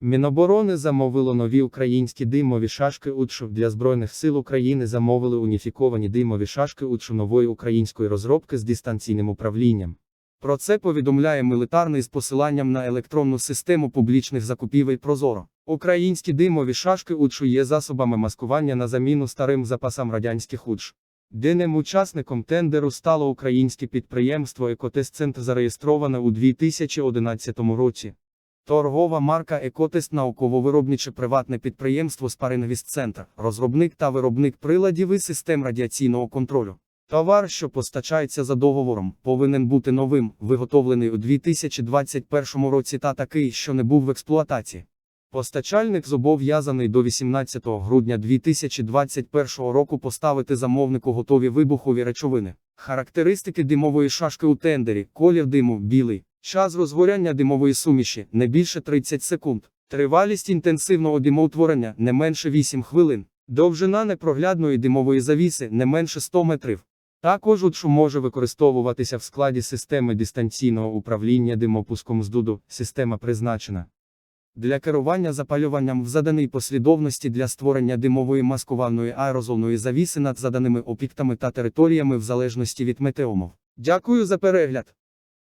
Міноборони замовило нові українські димові шашки УДШУ. Для Збройних сил України замовили уніфіковані димові шашки УДШУ нової української розробки з дистанційним управлінням. Про це повідомляє мілітарний з посиланням на електронну систему публічних закупівель Прозоро. Українські димові шашки УДШУ є засобами маскування на заміну старим запасам радянських УДШ. Денним учасником тендеру стало українське підприємство Екотест-Центр зареєстроване у 2011 році. Торгова марка Екотест науково-виробниче приватне підприємство Спаринвіст-Центр, розробник та виробник приладів і систем радіаційного контролю. Товар, що постачається за договором, повинен бути новим, виготовлений у 2021 році та такий, що не був в експлуатації. Постачальник зобов'язаний до 18 грудня 2021 року поставити замовнику готові вибухові речовини. Характеристики димової шашки у тендері, колір диму білий, час розгоряння димової суміші не більше 30 секунд, тривалість інтенсивного димоутворення не менше 8 хвилин, довжина непроглядної димової завіси не менше 100 метрів. Також УДШУ може використовуватися в складі системи дистанційного управління димопуском з дуду, система призначена для керування запалюванням в заданій послідовності для створення димової маскувальної аерозольної завіси над заданими об'єктами та територіями в залежності від метеомов. Дякую за перегляд.